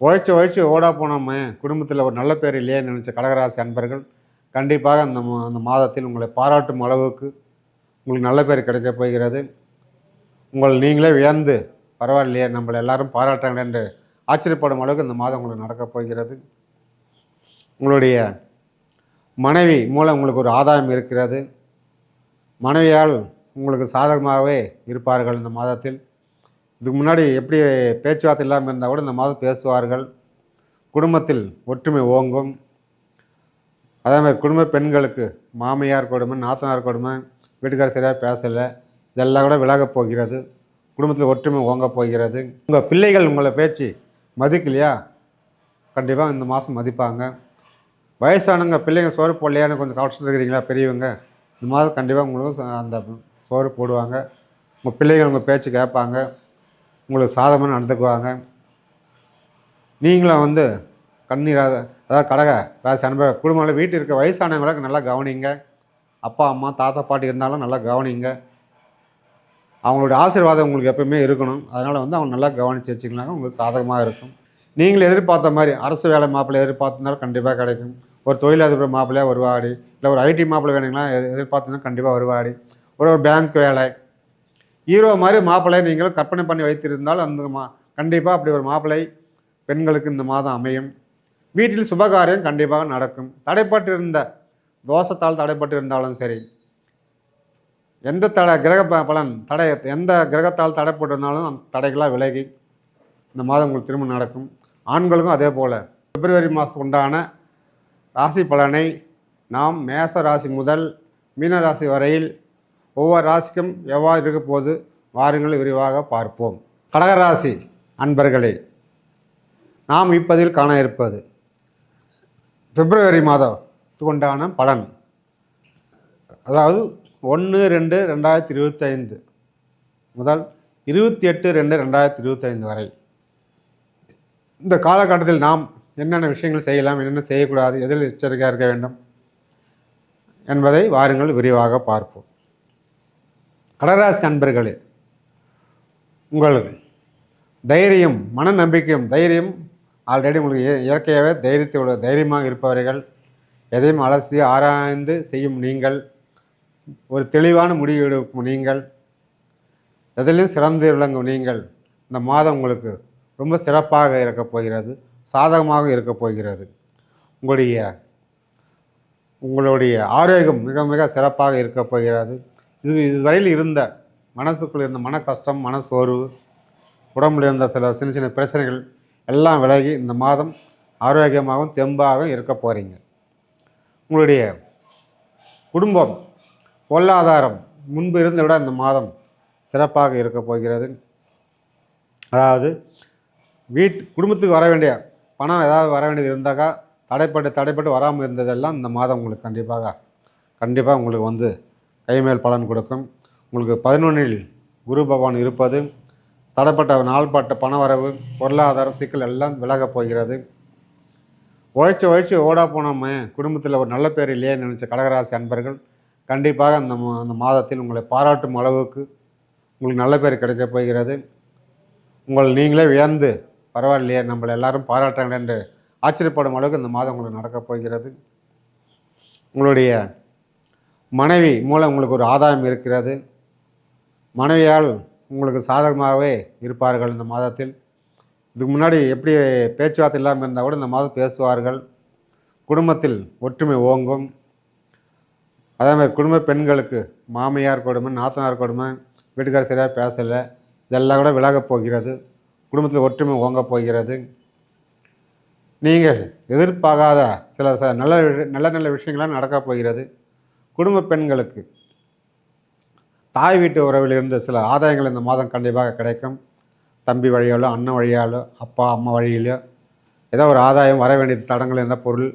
உழைச்சி உழைச்சி ஓடா போனோமே. குடும்பத்தில் ஒரு நல்ல பேர் இல்லையே நினச்ச கடகராசி அன்பர்கள் கண்டிப்பாக அந்த மா- அந்த மாதத்தில் உங்களை பாராட்டும் அளவுக்கு உங்களுக்கு நல்ல பேர் கிடைக்க போகிறது. உங்கள் நீங்களே வியந்து பரவாயில்லையே நம்மளை எல்லாரும் பாராட்டுறாங்க என்று ஆச்சரியப்படும் அளவுக்கு இந்த மாதம் உங்களுக்கு நடக்கப் போகிறது. உங்களுடைய மனைவி மூலம் உங்களுக்கு ஒரு ஆதாயம் இருக்கிறது. மனைவியால் உங்களுக்கு சாதகமாகவே இருப்பார்கள் இந்த மாதத்தில். இதுக்கு முன்னாடி எப்படி பேச்சுவார்த்தை இல்லாமல் இருந்தால் கூட இந்த மாதம் பேசுவார்கள். குடும்பத்தில் ஒற்றுமை ஓங்கும். அதே மாதிரி குடும்ப பெண்களுக்கு மாமியார் கொடுமை நாத்தனார் கொடுமை வீட்டுக்காரர் சரியாக பேசலை இதெல்லாம் கூட விலகப் போகிறது. குடும்பத்தில் ஒற்றுமை ஓங்கப் போகிறது. உங்கள் பிள்ளைகள் உங்களை பேச்சு மதிக்கலையா? கண்டிப்பாக இந்த மாதம் மதிப்பாங்க. வயசானவங்க பிள்ளைங்க சோறு போடலையான்னு கொஞ்சம் கவனிச்சுட்டு இருக்கிறீங்களா பெரியவங்க? இந்த மாதம் கண்டிப்பாக உங்களுக்கு அந்த சோறு போடுவாங்க. உங்கள் பிள்ளைகள் உங்கள் பேச்சு கேட்பாங்க. உங்களுக்கு சாதமாக நடந்துக்குவாங்க. நீங்களும் வந்து கண்ணீர் அதாவது கடக ராசி அன்பர் குடும்பங்களில் வீட்டில் இருக்க வயசானவங்களுக்கு நல்லா கவனிங்க. அப்பா அம்மா தாத்தா பாட்டி இருந்தாலும் நல்லா கவனிங்க. அவங்களுடைய ஆசீர்வாதம் உங்களுக்கு எப்பவுமே இருக்கணும். அதனால் வந்து அவங்க நல்லா கவனித்து வச்சுக்கலாங்க. உங்களுக்கு சாதகமாக இருக்கும். நீங்கள் எதிர்பார்த்த மாதிரி அரசு வேலை மாப்பிள்ளை எதிர்பார்த்துனாலும் கண்டிப்பாக கிடைக்கும். ஒரு தொழிலதிபர் மாப்பிள்ளையாக வருவாடி இல்லை ஒரு ஐடி மாப்பிள்ளை வேணுங்களா எதிர்- கண்டிப்பாக வருவாடி. ஒரு ஒரு பேங்க் வேலை ஹீரோ மாதிரி மாப்பிள்ளை நீங்கள் கற்பனை பண்ணி வைத்திருந்தால் அந்த மா கண்டிப்பாக அப்படி ஒரு மாப்பிள்ளை பெண்களுக்கு இந்த மாதம் அமையும். வீட்டில் சுபகாரியம் கண்டிப்பாக நடக்கும். தடைப்பட்டு இருந்த தோஷத்தால் தடைப்பட்டு இருந்தாலும் சரி எந்த தடை கிரக பலன் தடை எந்த கிரகத்தால் தடைப்பட்டு இருந்தாலும் அந்த தடைகளாக விலகி இந்த மாதம் உங்களுக்கு திரும்ப நடக்கும். ஆண்களுக்கும் அதே போல் பிப்ரவரி மாதத்துக்கு உண்டான ராசி பலனை நாம் மேச ராசி முதல் மீன ராசி வரையில் ஒவ்வொரு ராசிக்கும் எவ்வாறு இருக்க போது வாருங்கள் விரிவாக பார்ப்போம். கடகராசி அன்பர்களே நாம் இப்பதில் காண இருப்பது பிப்ரவரி மாதத்துக்கு உண்டான பலன். அதாவது ஒன்று ரெண்டு ரெண்டாயிரத்தி இருபத்தைந்து முதல் இருபத்தி எட்டு ரெண்டு ரெண்டாயிரத்தி இருபத்தைந்து வரை. இந்த காலகட்டத்தில் நாம் என்னென்ன விஷயங்கள் செய்யலாம் என்னென்ன செய்யக்கூடாது எதில் எச்சரிக்கையாக இருக்க வேண்டும் என்பதை வாருங்கள் விரிவாக பார்ப்போம். கடராசி அன்பர்களே உங்களுக்கு தைரியம் மன நம்பிக்கையும் தைரியம் ஆல்ரெடி உங்களுக்கு இய- இயற்கையாகவே தைரியத்தோட தைரியமாக இருப்பவர்கள் எதையும் அலசி ஆராய்ந்து செய்யும் நீங்கள் ஒரு தெளிவான முடிவு எடுக்கும் நீங்கள் எதிலையும் சிறந்து விளங்கும் நீங்கள் இந்த மாதம் உங்களுக்கு ரொம்ப சிறப்பாக இருக்கப் போகிறது சாதகமாக இருக்கப் போகிறது. உங்களுடைய உங்களுடைய ஆரோக்கியம் மிக மிக சிறப்பாக இருக்கப் போகிறது. இது இதுவரையில் இருந்த மனசுக்குள் இருந்த மன கஷ்டம் மன சோர்வு உடம்புல இருந்த சில சின்ன சின்ன பிரச்சனைகள் எல்லாம் விலகி இந்த மாதம் ஆரோக்கியமாகவும் தெம்பாகவும் இருக்க போகிறீங்க உங்களுடைய குடும்பம் பொருளாதாரம் முன்பு இருந்த விட இந்த மாதம் சிறப்பாக இருக்க போகிறது. அதாவது வீட் குடும்பத்துக்கு வர வேண்டிய பணம் ஏதாவது வர வேண்டியது இருந்தாக்கா தடைப்பட்டு தடைப்பட்டு வராமல் இருந்ததெல்லாம் இந்த மாதம் உங்களுக்கு கண்டிப்பாக கண்டிப்பாக உங்களுக்கு வந்து கைமேல் பலன் கொடுக்கும். உங்களுக்கு பதினொன்றில் குரு பகவான் இருப்பது தடைப்பட்ட நாள்பட்ட பணவரவு பொருளாதார சிக்கல் எல்லாம் விலகப் போகிறது. உழைச்சி உழைச்சி ஓடா போனோமே குடும்பத்தில் ஒரு நல்ல பேர் இல்லையே நினச்ச கடகராசி அன்பர்கள் கண்டிப்பாக அந்த மா- அந்த மாதத்தில் உங்களை பாராட்டும் அளவுக்கு உங்களுக்கு நல்ல பேர் கிடைக்கப் போகிறது. உங்கள் நீங்களே வியந்து பரவாயில்லையே நம்மளை எல்லாரும் பாராட்டுறாங்களே என்று ஆச்சரியப்படும் அளவுக்கு இந்த மாதம் உங்களுக்கு நடக்கப் போகிறது. உங்களுடைய மனைவி மூலம் உங்களுக்கு ஒரு ஆதாயம் இருக்கிறது. மனைவியால் உங்களுக்கு சாதகமாகவே இருப்பார்கள் இந்த மாதத்தில். இதுக்கு முன்னாடி எப்படி பேச்சுவார்த்தை இல்லாமல் இருந்தால் கூட இந்த மாதம் பேசுவார்கள். குடும்பத்தில் ஒற்றுமை ஓங்கும். அதே மாதிரி குடும்ப பெண்களுக்கு மாமியார் கொடுமை நாத்தனார் கொடுமை வீட்டுக்கார் சரியாக பேசலை இதெல்லாம் கூட விலகப் போகிறது. குடும்பத்தில் ஒற்றுமை ஓங்கப் போகிறது. நீங்கள் எதிர்பார்க்காத சில ச நல்ல நல்ல நல்ல விஷயங்கள்லாம் நடக்கப் போகிறது. குடும்ப பெண்களுக்கு தாய் வீட்டு உறவில் இருந்து சில ஆதாயங்கள் இந்த மாதம் கண்டிப்பாக கிடைக்கும். தம்பி வழியாலோ அண்ணன் வழியாலோ அப்பா அம்மா வழியிலோ ஏதோ ஒரு ஆதாயம் வர வேண்டிய தடங்கள் இருந்த பொருள்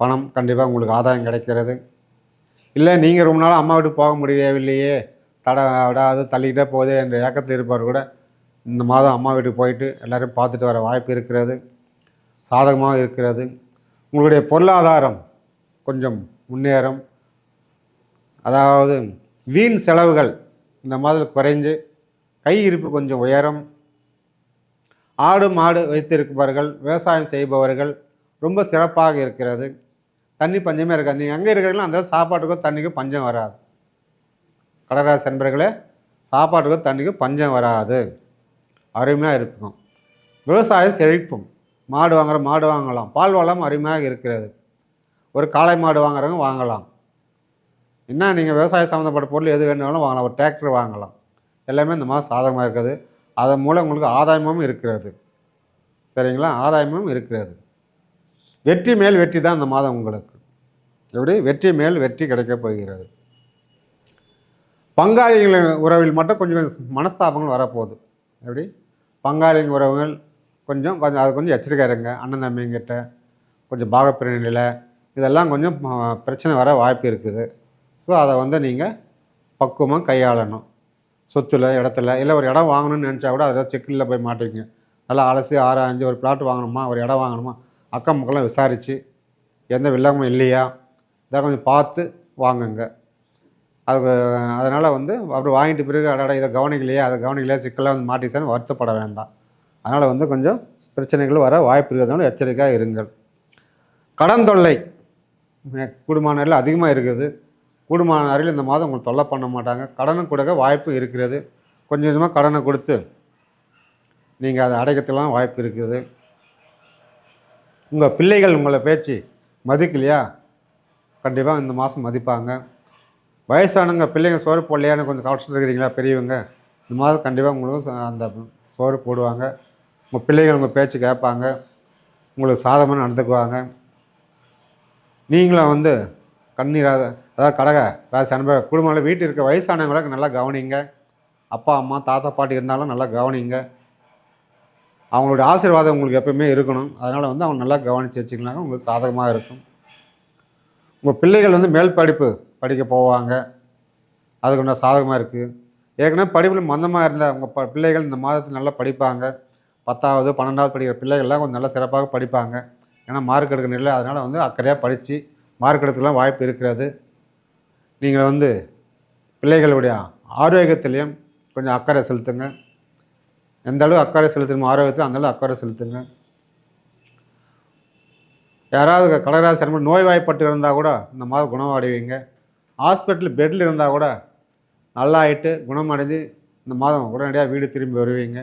பணம் கண்டிப்பாக உங்களுக்கு ஆதாயம் கிடைக்கிறது. இல்லை நீங்கள் ரொம்ப நாள் அம்மா வீட்டுக்கு போக முடியவில்லையே தட விடாது தள்ளிக்கிட்டே போகுதே என்ற ஏக்கத்தில் இருப்பவர் கூட இந்த மாதம் அம்மா வீட்டுக்கு போயிட்டு எல்லோரும் பார்த்துட்டு வர வாய்ப்பு இருக்கிறது சாதகமாக இருக்கிறது. உங்களுடைய பொருளாதாரம் கொஞ்சம் முன்னேறும். அதாவது வீண் செலவுகள் இந்த மாதிரி குறைஞ்சு கை இருப்பு கொஞ்சம் உயரும். ஆடு மாடு வைத்திருப்பவர்கள் விவசாயம் செய்பவர்கள் ரொம்ப சிறப்பாக இருக்கிறது. தண்ணி பஞ்சமே இருக்காது. நீங்கள் எங்கே இருக்கிறீங்களோ அந்த சாப்பாட்டுக்கோ தண்ணிக்கோ பஞ்சம் வராது. கடராசி நண்பர்களே சாப்பாட்டுக்கோ தண்ணிக்கோ பஞ்சம் வராது. அருமையாக இருக்கும் விவசாயம் செழிப்பும். மாடு வாங்குற மாடு வாங்கலாம். பால் வளம் அருமையாக இருக்கிறது. ஒரு காளை மாடு வாங்குறவங்க வாங்கலாம். என்ன நீங்கள் விவசாயம் சம்மந்தப்பட்ட பொருள் எது வேணுனாலும் வாங்கலாம். ஒரு டிராக்டர் வாங்கலாம். எல்லாமே இந்த மாதம் சாதகமாக இருக்குது. அதன் மூலம் உங்களுக்கு ஆதாயமும் இருக்கிறது. சரிங்களா? ஆதாயமும் இருக்கிறது. வெற்றி மேல் வெற்றி தான் இந்த மாதம் உங்களுக்கு. எப்படி? வெற்றி மேல் வெற்றி கிடைக்கப் போகிறது. பங்காளிகள் உறவில் மட்டும் கொஞ்சம் கொஞ்சம் மனஸ்தாபங்கள் வரப்போகுது. எப்படி? பங்காளிங்க உறவுகள் கொஞ்சம் கொஞ்சம் அது கொஞ்சம் எச்சரிக்கை இருங்க. அண்ணன் தம்பிங்கிட்ட கொஞ்சம் பாகப்பிரிநிலை இதெல்லாம் கொஞ்சம் பிரச்சனை வர வாய்ப்பு இருக்குது. ஸோ அதை வந்து நீங்கள் பக்குவமாக கையாளணும். சொத்துல இடத்துல இல்லை ஒரு இடம் வாங்கணும்னு நினச்சா கூட அதை செக்கில் போய் மாட்டுவீங்க நல்லா அலசி ஆராய்ஞ்சு ஒரு பிளாட் வாங்கணுமா ஒரு இடம் வாங்கணுமா அக்கம் பக்கம்லாம் விசாரித்து எந்த வில்லங்கமும் இல்லையா இதை கொஞ்சம் பார்த்து வாங்குங்க. அதுக்கு அதனால் வந்து அப்படி வாங்கிட்டு பிறகு அடடா இதை கவனிக்கலையே அதை கவனிக்கலையே சிக்கலாக வந்து மாட்டிச்சான்னு வருத்தப்பட வேண்டாம். அதனால் வந்து கொஞ்சம் பிரச்சனைகள் வர வாய்ப்பு இருக்கிறதுனால எச்சரிக்கையாக இருங்கள். கடன் தொல்லை குடும்ப அதிகமாக இருக்குது. கூடுமான அறையில் இந்த மாதம் உங்களுக்கு தொல்லை பண்ண மாட்டாங்க. கடனும் கொடுக்க வாய்ப்பு இருக்கிறது. கொஞ்சம் கொஞ்சமாக கடனை கொடுத்து நீங்கள் அதை அடைக்கிறதுலாம் வாய்ப்பு இருக்குது. உங்கள் பிள்ளைகள் உங்களை பேச்சு மதிக்கலையா? கண்டிப்பாக இந்த மாதம் மதிப்பாங்க. வயசானவங்க பிள்ளைங்க சோறு போடலையான்னு கொஞ்சம் கவனிச்சுட்டு இருக்கிறீங்களா பெரியவங்க? இந்த மாதம் கண்டிப்பாக உங்களுக்கு அந்த சோறு போடுவாங்க. உங்கள் பிள்ளைகள் உங்கள் பேச்சு கேட்பாங்க. உங்களுக்கு சாதமாக நடந்துக்குவாங்க. நீங்களும் வந்து கண்ணீராக அதாவது கடக ராசி அன்பர் குடும்பங்களில் வீட்டில் இருக்க வயசானவங்களுக்கு நல்லா கவனிங்க. அப்பா அம்மா தாத்தா பாட்டி இருந்தாலும் நல்லா கவனிங்க. அவங்களுடைய ஆசீர்வாதம் உங்களுக்கு எப்பயுமே இருக்கணும். அதனால் வந்து அவங்க நல்லா கவனித்து வச்சுக்கலாங்க. உங்களுக்கு சாதகமாக இருக்கும். உங்கள் பிள்ளைகள் வந்து மேல் படிப்பு படிக்க போவாங்க. அதுக்கு ஒன்றா சாதகமாக இருக்குது ஏற்கனவே படிப்பில் மந்தமாக இருந்த உங்கள் ப பிள்ளைகள் இந்த மாதத்தில் நல்லா படிப்பாங்க. பத்தாவது பன்னெண்டாவது படிக்கிற பிள்ளைகள்லாம் கொஞ்சம் நல்லா சிறப்பாக படிப்பாங்க. ஏன்னா மார்க் எடுக்க நிலை அதனால் வந்து அக்கறையாக படித்து மார்க் எடுத்துக்கலாம் வாய்ப்பு இருக்கிறது. நீங்கள் வந்து பிள்ளைகளுடைய ஆரோக்கியத்திலையும் கொஞ்சம் அக்கறை செலுத்துங்க. எந்த அளவு அக்கறை செலுத்தணுமோ ஆரோக்கியத்தில் அந்தளவு அக்கறை செலுத்துங்க. யாராவது கடகராசி நோய் நோய்வாய்ப்பட்டு இருந்தால் கூட இந்த மாதம் குணமடைவீங்க ஹாஸ்பிட்டல் பெட்டில் இருந்தால் கூட நல்லா ஆயிட்டு குணமடைஞ்சு இந்த மாதம் உடனடியாக வீடு திரும்பி வருவீங்க.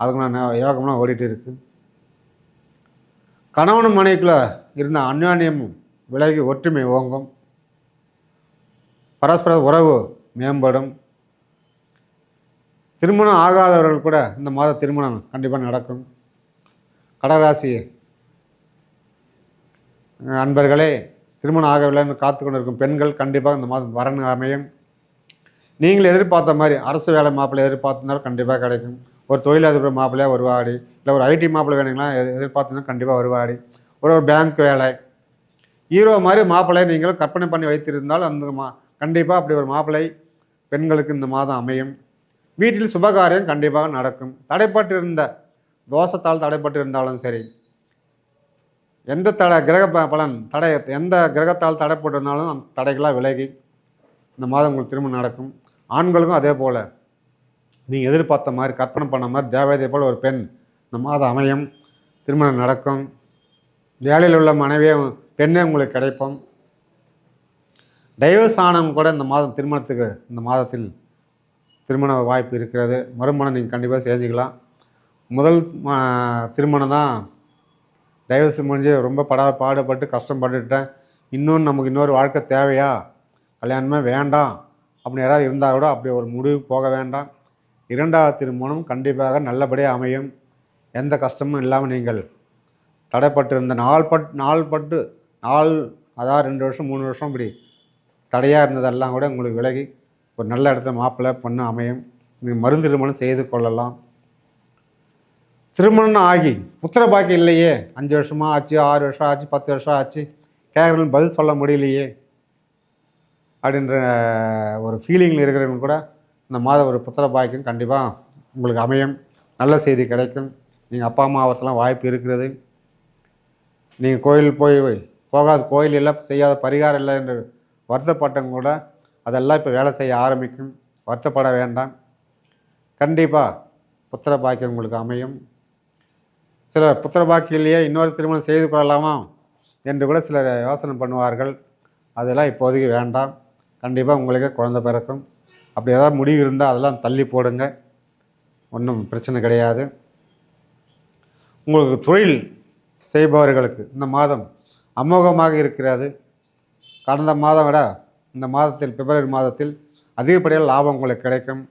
அதுக்கு நான் யோகம்லாம் ஓடிட்டு இருக்கு. கணவன் மனைவிக்குள்ளே இருந்த அந்யோன்யமும் விலகி ஒற்றுமை ஓங்கும். பரஸ்பர உறவு மேம்படும். திருமணம் ஆகாதவர்கள் கூட இந்த மாத திருமணம் கண்டிப்பாக நடக்கும். கடகராசி அன்பர்களே திருமணம் ஆகவில்லைன்னு காத்து கொண்டு இருக்கும் பெண்கள் கண்டிப்பாக இந்த மாதம் வரணும் அமையும். நீங்கள் எதிர்பார்த்த மாதிரி அரசு வேலை மாப்பிள்ளை எதிர்பார்த்துனாலும் கண்டிப்பாக கிடைக்கும். ஒரு தொழிலதிபர் மாப்பிள்ளையாக வருவாடி இல்லை ஒரு ஐடி மாப்பிள்ளை வேணுங்களா எது- கண்டிப்பாக வருவாடி. ஒரு ஒரு பேங்க் வேலை ஹீரோ மாதிரி மாப்பிள்ளை நீங்கள் கற்பனை பண்ணி வைத்திருந்தால் அந்த மா கண்டிப்பாக அப்படி ஒரு மாப்பிள்ளை பெண்களுக்கு இந்த மாதம் அமையும். வீட்டில் சுபகாரியம் கண்டிப்பாக நடக்கும். தடைப்பட்டு இருந்த தோஷத்தால் தடைப்பட்டு இருந்தாலும் சரி எந்த தடை கிரக பலன் தடை எந்த கிரகத்தால் தடைப்பட்டிருந்தாலும் அந்த தடைகளாக விலகி இந்த மாதம் உங்களுக்கு திருமணம் நடக்கும். ஆண்களுக்கும் அதே போல் நீங்கள் எதிர்பார்த்த மாதிரி கற்பனை பண்ண மாதிரி தேவதை போல் ஒரு பெண் இந்த மாதம் அமையும். திருமணம் நடக்கும். வேலையில் உள்ள மனைவியை பெண்ணே உங்களுக்கு கிடைப்போம். டைவர்ஸ் ஆனவங்க கூட இந்த மாதம் திருமணத்துக்கு இந்த மாதத்தில் திருமண வாய்ப்பு இருக்கிறது. மறுமணம் நீங்கள் கண்டிப்பாக செஞ்சுக்கலாம். முதல் திருமணம் தான் டைவர்ஸ் முடிஞ்சு ரொம்ப படாத பாடுபட்டு கஷ்டப்பட்டுட்டேன். இன்னொன்று நமக்கு இன்னொரு வாழ்க்கை தேவையா? கல்யாணமே வேண்டாம். அப்படின்னு யாராவது இருந்தால் கூட அப்படி ஒரு முடிவு போக வேண்டாம். இரண்டாவது திருமணம் கண்டிப்பாக நல்லபடியாக அமையும். எந்த கஷ்டமும் இல்லாமல் நீங்கள் தடைப்பட்டிருந்த நாள் பட் நாள் அதாவது ரெண்டு வருஷம் மூணு வருஷம் இப்படி தடையாக இருந்ததெல்லாம் கூட உங்களுக்கு விலகி ஒரு நல்ல இடத்த மாப்பிள்ளை பொண்ணு அமையும். நீங்கள் மருந்து திருமணம் செய்து கொள்ளலாம். திருமணம் ஆகி புத்திர பாக்கி இல்லையே. அஞ்சு வருஷமாக ஆச்சு ஆறு வருஷம் ஆச்சு பத்து வருஷம் ஆச்சு. கேட்குறவங்க பதில் சொல்ல முடியலையே. அப்படின்ற ஒரு ஃபீலிங்கில் இருக்கிறவங்க கூட இந்த மாதம் ஒரு புத்திர பாக்கியம் கண்டிப்பாக உங்களுக்கு அமையும். நல்ல செய்தி கிடைக்கும். நீங்கள் அப்பா அம்மா அவர்த்தெல்லாம் வாய்ப்பு இருக்கிறது. நீங்கள் கோயில் போய் போகாத கோயில் இல்லை செய்யாத பரிகாரம் இல்லை என்று வருத்தப்பட்டவங்க கூட அதெல்லாம் இப்போ வேலை செய்ய ஆரம்பிக்கும். வருத்தப்பட வேண்டாம். கண்டிப்பாக புத்திர பாக்கியம் உங்களுக்கு அமையும். சிலர் புத்திர பாக்கியிலேயே இன்னொரு திருமணம் செய்து கொள்ளலாமா என்று கூட சிலர் யோசனை பண்ணுவார்கள். அதெல்லாம் இப்போதைக்கு வேண்டாம். கண்டிப்பாக உங்களுக்கு குழந்தை பிறக்கும். அப்படி ஏதாவது முடிவு இருந்தால் அதெல்லாம் தள்ளி போடுங்க. ஒன்றும் பிரச்சனை கிடையாது. உங்களுக்கு தொழில் செய்பவர்களுக்கு இந்த மாதம் அமோகமாக இருக்கிறது. கடந்த மாதம் விட இந்த மாதத்தில் பிப்ரவரி மாதத்தில் அதிகப்படியாக லாபம் உங்களுக்கு கிடைக்கும்.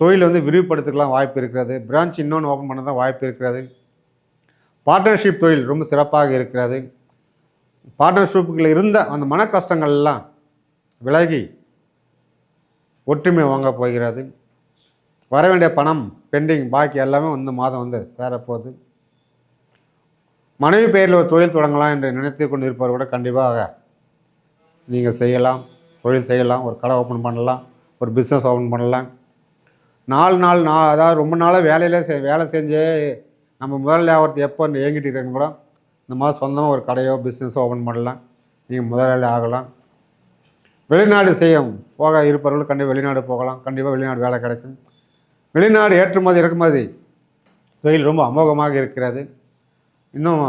தொழில் வந்து விரிவுபடுத்திக்கலாம் வாய்ப்பு இருக்கிறது. பிரான்ச் இன்னொன்று ஓப்பன் பண்ண தான் வாய்ப்பு இருக்கிறது. பார்ட்னர்ஷிப் தொழில் ரொம்ப சிறப்பாக இருக்கிறது. பார்ட்னர்ஷிப்புகளில் இருந்த அந்த மன கஷ்டங்கள்லாம் விலகி ஒற்றுமை வாங்க போகிறது. வர வேண்டிய பணம் பெண்டிங் பாக்கி எல்லாமே இந்த மாதம் வந்து சேரப்போகுது. மனைவி பெயரில் ஒரு தொழில் தொடங்கலாம் என்று நினைத்து கொண்டு இருப்பவர் கூட கண்டிப்பாக நீங்கள் செய்யலாம் தொழில் செய்யலாம் ஒரு கடை ஓப்பன் பண்ணலாம் ஒரு பிஸ்னஸ் ஓப்பன் பண்ணலாம். நாலு நாள் நான் அதாவது ரொம்ப நாளாக வேலையிலே செ வேலை செஞ்சே நம்ம முதல் ஆகிறது எப்போ இயங்கிட்டு இருக்கிறவங்க கூட இந்த மாதிரி சொந்தமாக ஒரு கடையோ பிஸ்னஸோ ஓப்பன் பண்ணலாம். நீங்கள் முதலாளி ஆகலாம். வெளிநாடு செய்யும் போக இருப்பவர்கள் கண்டிப்பாக வெளிநாடு போகலாம். கண்டிப்பாக வெளிநாடு வேலை கிடைக்கும். வெளிநாடு ஏற்றுமதி இறக்குமதி தொழில் ரொம்ப அமோகமாக இருக்கிறது. இன்னும்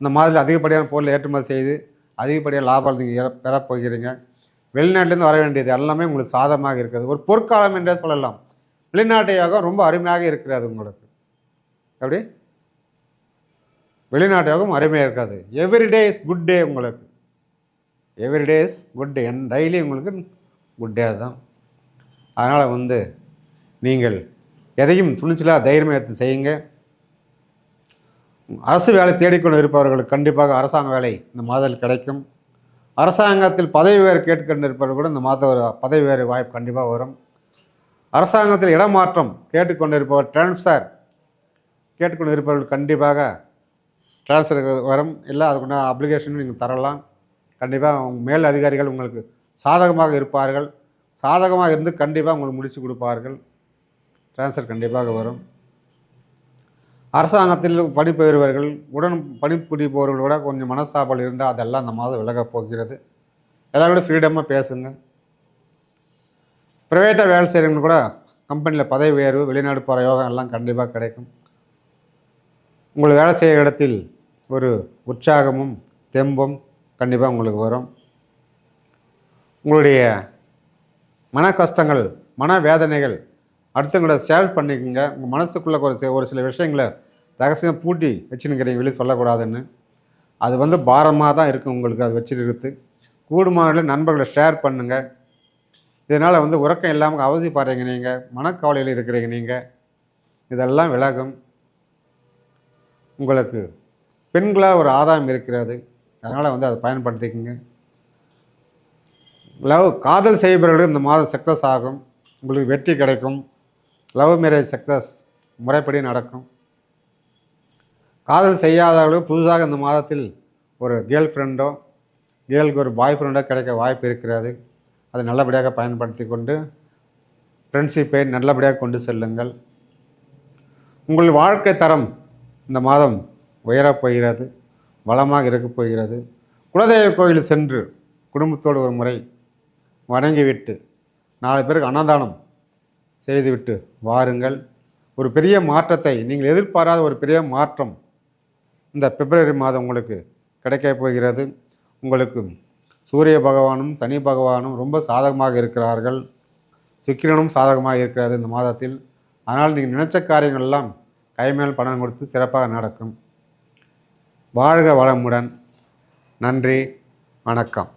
இந்த மாதிரி அதிகப்படியான பொருள் ஏற்றுமதி செய்து அதிகப்படியான லாபம் நீங்கள் பெறப்போகிறீங்க வெளிநாட்டிலேருந்து வர வேண்டியது எல்லாமே உங்களுக்கு சாதமாக இருக்கிறது. ஒரு பொற்காலம் என்றே சொல்லலாம். வெளிநாட்டு யோகம் ரொம்ப அருமையாக இருக்கிறது உங்களுக்கு. எப்படி? வெளிநாட்டு யோகம் அருமையாக இருக்காது. எவ்ரிடே இஸ் குட் டே உங்களுக்கு. எவ்ரிடே இஸ் குட் டே என் டெய்லி உங்களுக்கு குட் டே தான் அதனால் வந்து நீங்கள் எதையும் துணிச்சலாக தைரியமாக எடுத்து செய்யுங்க. அரசு வேலை தேடிக்கொண்டு இருப்பவர்களுக்கு கண்டிப்பாக அரசாங்க வேலை இந்த மாதத்தில் கிடைக்கும். அரசாங்கத்தில் பதவி உயர் கேட்டுக்கொண்டு இருப்பவர்கள் கூட இந்த மாதம் ஒரு பதவி உயர் வாய்ப்பு கண்டிப்பாக வரும். அரசாங்கத்தில் இடமாற்றம் கேட்டுக்கொண்டு இருப்பவர் டிரான்ஸ்ஃபர் கேட்டுக்கொண்டு இருப்பவர்கள் கண்டிப்பாக டிரான்ஸ்ஃபர் வரும். இல்லை அதுக்குண்டான அப்ளிகேஷன் நீங்கள் தரலாம். கண்டிப்பாக உங்கள் மேல் அதிகாரிகள் உங்களுக்கு சாதகமாக இருப்பார்கள். சாதகமாக இருந்து கண்டிப்பாக உங்களுக்கு முடித்து கொடுப்பார்கள். ட்ரான்ஸ்ஃபர் கண்டிப்பாக வரும். அரசாங்கத்தில் பணிபெறுபவர்கள் உடன் பணிபுரிபவர்கள் கூட கொஞ்சம் மனசாப்பல் இருந்தால் அதெல்லாம் அந்த மாதம் விலகப் போகிறது. எல்லாரோட ஃப்ரீடமாக பேசுங்க. ப்ரைவேட்டாக வேலை செய்கிறவங்க கூட கம்பெனியில் பதவி உயர்வு வெளிநாடு போகிற யோகம் எல்லாம் கண்டிப்பாக கிடைக்கும். உங்களுக்கு வேலை செய்கிற இடத்தில் ஒரு உற்சாகமும் தெம்பும் கண்டிப்பாக உங்களுக்கு வரும். உங்களுடைய மன கஷ்டங்கள் மன வேதனைகள் அடுத்தவங்கள ஷேர் பண்ணிக்கோங்க. உங்கள் மனசுக்குள்ளே ஒரு ஒரு சில விஷயங்களை ரகசியம் பூட்டி வச்சுன்னுக்கிறீங்க. வெளியே சொல்லக்கூடாதுன்னு. அது வந்து பாரமாக தான் இருக்கும் உங்களுக்கு அது வச்சுருக்குது கூடுமான நண்பர்களை ஷேர் பண்ணுங்கள் இதனால் வந்து உறக்கம் இல்லாமல் அவதிப்படுறீங்க நீங்கள் மனக்கவலையில் இருக்கிறீங்க நீங்கள் இதெல்லாம் விலகும். உங்களுக்கு பெண்களாக ஒரு ஆதாயம் இருக்கிறது. அதனால் வந்து அதை பயன்படுத்திக்கோங்க. லவ் காதல் செய்பவர்களுக்கு இந்த மாதம் சக்ஸஸ் ஆகும். உங்களுக்கு வெற்றி கிடைக்கும். லவ் மேரேஜ் சக்ஸஸ் முறைப்படி நடக்கும். காதல் செய்யாதவர்களுக்கு புதுசாக இந்த மாதத்தில் ஒரு கேர்ள் ஃப்ரெண்டோ கேர்ளுக்கு ஒரு பாய் ஃப்ரெண்டோ கிடைக்க வாய்ப்பு இருக்கிறது. அதை நல்லபடியாக பயன்படுத்தி கொண்டு ஃப்ரெண்ட்ஷிப்பை நல்லபடியாக கொண்டு செல்லுங்கள். உங்கள் வாழ்க்கை தரம் இந்த மாதம் உயரப் போகிறது வளமாக இருக்கப் போகிறது. குலதெய்வ கோயில் சென்று குடும்பத்தோடு ஒரு முறை வணங்கிவிட்டு நாலு பேருக்கு அன்னதானம் செய்துவிட்டு வாருங்கள். ஒரு பெரிய மாற்றத்தை நீங்கள் எதிர்பாராத ஒரு பெரிய மாற்றம் இந்த பிப்ரவரி மாதம் உங்களுக்கு கிடைக்க போகிறது. உங்களுக்கு சூரிய பகவானும் சனி பகவானும் ரொம்ப சாதகமாக இருக்கிறார்கள். சுக்கிரனும் சாதகமாக இருக்கிறது இந்த மாதத்தில். அதனால் நீங்கள் நினைச்ச காரியங்கள் எல்லாம் கைமேல் பணம் கொடுத்து சிறப்பாக நடக்கும். வாழ்க வளமுடன். நன்றி. வணக்கம்.